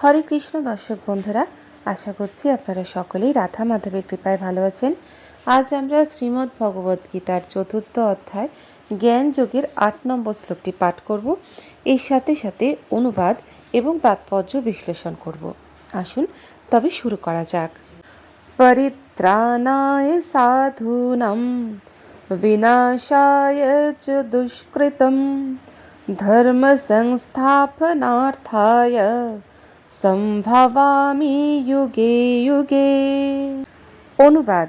হরে কৃষ্ণ, দর্শক বন্ধুরা, আশা করছি আপনারা সকলেই রাধা মাধবের কৃপায় ভালো আছেন। আজ আমরা শ্রীমদ্ ভগবদ্ গীতার চতুর্থ অধ্যায়, জ্ঞান যোগের আট নম্বর শ্লোকটি পাঠ করব। এর সাথে সাথে অনুবাদ এবং তাৎপর্য বিশ্লেষণ করব। আসুন, তবে শুরু করা যাক। পরিত্রাণায় সাধূনাম, বিনাশায় চ দুষ্কৃতম ধর্ম সংস্থাপনার্থায় সম্ভবামি যুগে যুগে। অনুবাদ,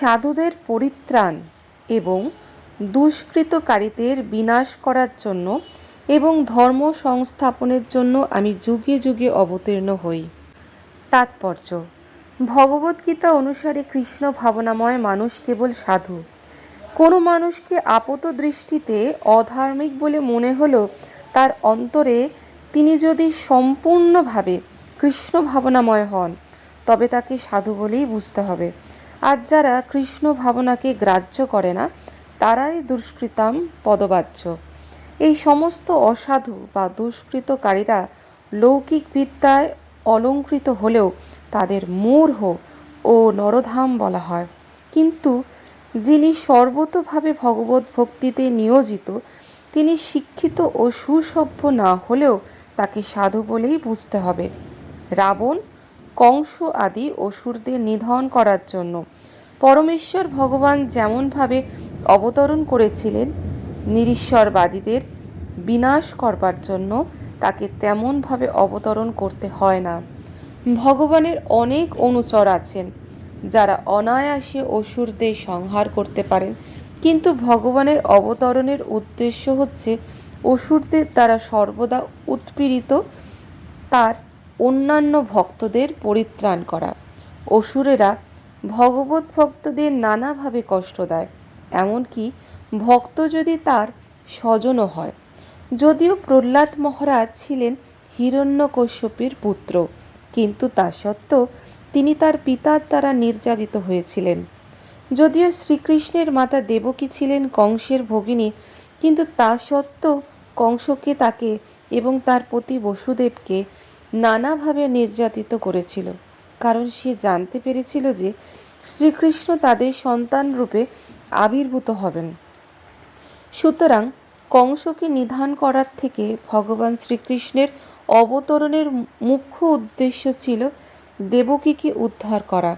সাধুদের পরিত্রাণ এবং দুষ্কৃতকারীদের বিনাশ করার জন্য এবং ধর্ম সংস্থাপনের জন্য আমি যুগে যুগে অবতীর্ণ হই। তাৎপর্য, ভগবদ্গীতা অনুসারে কৃষ্ণ ভাবনাময় মানুষ কেবল সাধু। কোনো মানুষকে আপত দৃষ্টিতে অধার্মিক বলে মনে হলো তার অন্তরে তিনি যদি সম্পূর্ণভাবে কৃষ্ণ ভাবনাময় হন, তবে তাকে সাধু বলেই বুঝতে হবে। আর যারা কৃষ্ণ ভাবনাকে গ্রাহ্য করে না, তারাই দুষ্কৃতাম পদবাচ্য। এই সমস্ত অসাধু বা দুষ্কৃতকারীরা লৌকিক বিদ্যায় অলঙ্কৃত হলেও তাদের মূর্হ ও নরধাম বলা হয়। কিন্তু যিনি সর্বতোভাবে ভগবত ভক্তিতে নিয়োজিত, তিনি শিক্ষিত ও সুসভ্য না হলেও তাকে সাধু বলেই বুঝতে হবে। রাবণ, কংস আদি অসুরদের নিধন করার জন্য। পরমেশ্বর ভগবান যেমনভাবে অবতরণ করেছিলেন, নিরীশ্বরবাদীদের বিনাশ করবার জন্য তাকে তেমনভাবে অবতরণ করতে হয় না। ভগবানের অনেক অনুচর আছেন, যারা অনায়াসে অসুরদের সংহার করতে পারেন। কিন্তু ভগবানের অবতরণের উদ্দেশ্য হচ্ছে অসুরদের দ্বারা সর্বদা উৎপীড়িত তার অন্যান্য ভক্তদের পরিত্রাণ করা। অসুরেরা ভগবত ভক্তদের নানাভাবে কষ্ট দেয়, এমনকি ভক্ত যদি তার স্বজনও হয়। যদিও প্রহ্লাদ মহারাজ ছিলেন হিরণ্যকশ্যপের পুত্র, কিন্তু তা সত্ত্বেও তিনি তার পিতার দ্বারা নির্যাতিত হয়েছিলেন। যদিও শ্রীকৃষ্ণের মাতা দেবকী ছিলেন কংসের ভগিনী, কিন্তু তা সত্ত্বেও কংসকে তাকে এবং তার পতি বসুদেবকে নানাভাবে নির্যাতিত করেছিল। কারণ সে জানতে পেরেছিল যে শ্রীকৃষ্ণ তাদের সন্তান রূপে আবির্ভূত হবেন। সুতরাং কংসকে নিধান করার থেকে ভগবান শ্রীকৃষ্ণের অবতরণের মুখ্য উদ্দেশ্য ছিল দেবকীকে উদ্ধার করা।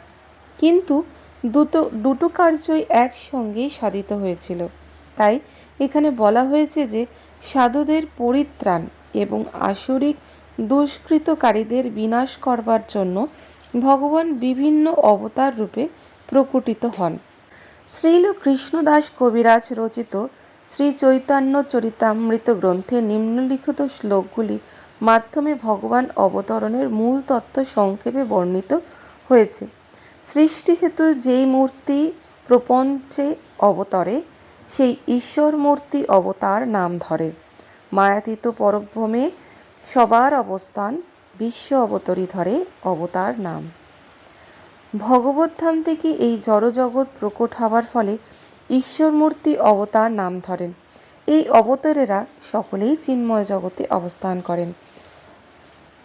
কিন্তু দুটো দুটো কার্যই একসঙ্গেই সাধিত হয়েছিল। তাই এখানে বলা হয়েছে যে সাধুদের পরিত্রাণ এবং আসরিক দুষ্কৃতকারীদের বিনাশ করবার জন্য ভগবান বিভিন্ন অবতার রূপে প্রকটিত হন। শ্রীল কৃষ্ণদাস কবিরাজ রচিত শ্রী চৈতন্য চরিতামৃত গ্রন্থে নিম্নলিখিত শ্লোকগুলি মাধ্যমে ভগবান অবতরণের মূল তত্ত্ব সংক্ষেপে বর্ণিত হয়েছে। সৃষ্টি হেতু যেই মূর্তি প্রপঞ্চে অবতরে সেই ঈশ্বর মূর্তি অবতার নাম ধরে। মায়াতীত পরভ্রমে সবার অবস্থান বিশ্ব অবতরী ধরে অবতার নাম। ভগবদ্ধাম থেকে এই জড়জগৎ প্রকট হওয়ার ফলে ঈশ্বরমূর্তি অবতার নাম ধরেন। এই অবতারেরা সকলেই চিন্ময় জগতে অবস্থান করেন।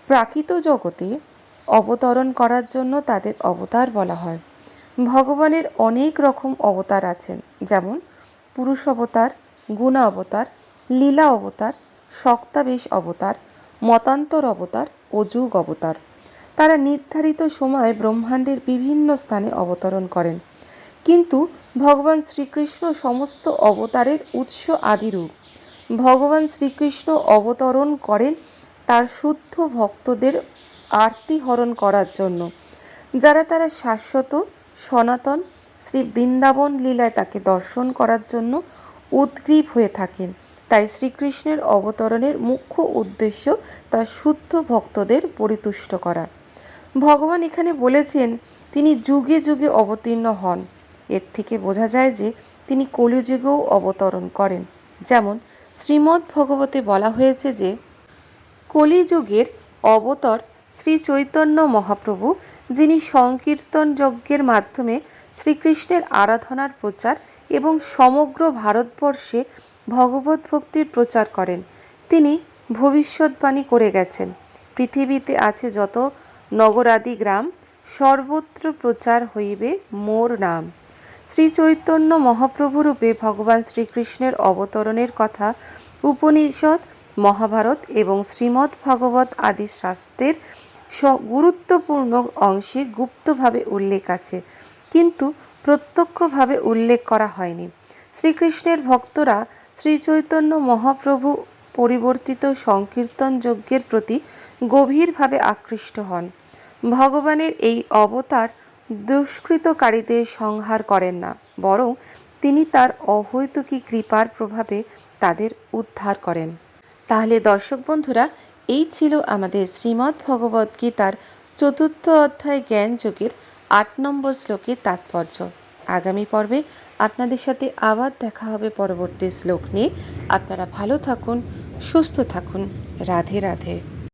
প্রাকৃত জগতে অবতরণ করার জন্য তাদের অবতার বলা হয়। ভগবানের অনেক রকম অবতার আছেন, যেমন পুরুষ অবতার, গুণা অবতার, লীলা অবতার, শক্তাবেশ অবতার, মতান্তর অবতার ও যুগ অবতার। তারা নির্ধারিত সময়ে ব্রহ্মাণ্ডের বিভিন্ন স্থানে অবতরণ করেন। কিন্তু ভগবান শ্রীকৃষ্ণ সমস্ত অবতারের উৎস আদিরূপ। ভগবান শ্রীকৃষ্ণ অবতরণ করেন তার শুদ্ধ ভক্তদের আরতি হরণ করার জন্য। যারা তারা শাশ্বত, সনাতন শ্রী বৃন্দাবন লীলায় তাকে দর্শন করার জন্য উদ্গ্রীব হয়ে থাকেন। তাই শ্রীকৃষ্ণের অবতরণের মুখ্য উদ্দেশ্য তার শুদ্ধ ভক্তদের পরিতুষ্ট করা। ভগবান এখানে বলেছেন, তিনি যুগে যুগে অবতীর্ণ হন। এর থেকে বোঝা যায় যে তিনি কলিযুগেও অবতরণ করেন। যেমন শ্রীমদ্ ভগবতে বলা হয়েছে যে, কলিযুগের অবতর শ্রী চৈতন্য মহাপ্রভু যিনি সংকীর্তন যজ্ঞের মাধ্যমে শ্রীকৃষ্ণের আরাধনার প্রচার এবং সমগ্র ভারতবর্ষে ভগবত ভক্তির প্রচার করেন। তিনি ভবিষ্যৎবাণী করে গেছেন। পৃথিবীতে আছে যত নগরাদি গ্রাম, সর্বত্র প্রচার হইবে মোর নাম। শ্রী চৈতন্য মহাপ্রভুরূপে ভগবান শ্রীকৃষ্ণের অবতরণের কথা উপনিষদ, মহাভারত এবং শ্রীমদ্ ভগবত আদি শাস্ত্রের গুরুত্বপূর্ণ অংশে গুপ্তভাবে উল্লেখ আছে, কিন্তু প্রত্যক্ষভাবে উল্লেখ করা হয়নি। শ্রীকৃষ্ণের ভক্তরা শ্রীচৈতন্য মহাপ্রভু পরিবর্তিত সংকীর্তন যজ্ঞের প্রতি গভীরভাবে আকৃষ্ট হন। ভগবানের এই অবতার দুষ্কৃতকারীদের সংহার করেন না, বরং তিনি তার অহৈতুকী কৃপার প্রভাবে তাদের উদ্ধার করেন। তাহলে দর্শক বন্ধুরা এই ছিল আমাদের শ্রীমদ্ ভগবদ্ গীতার চতুর্থ অধ্যায় জ্ঞান যোগের আট নম্বর শ্লোকের তাৎপর্য। আগামী পর্বে আপনাদের সাথে আবার দেখা হবে পরবর্তী শ্লোক নিয়ে। আপনারা ভালো থাকুন, সুস্থ থাকুন। রাধে রাধে।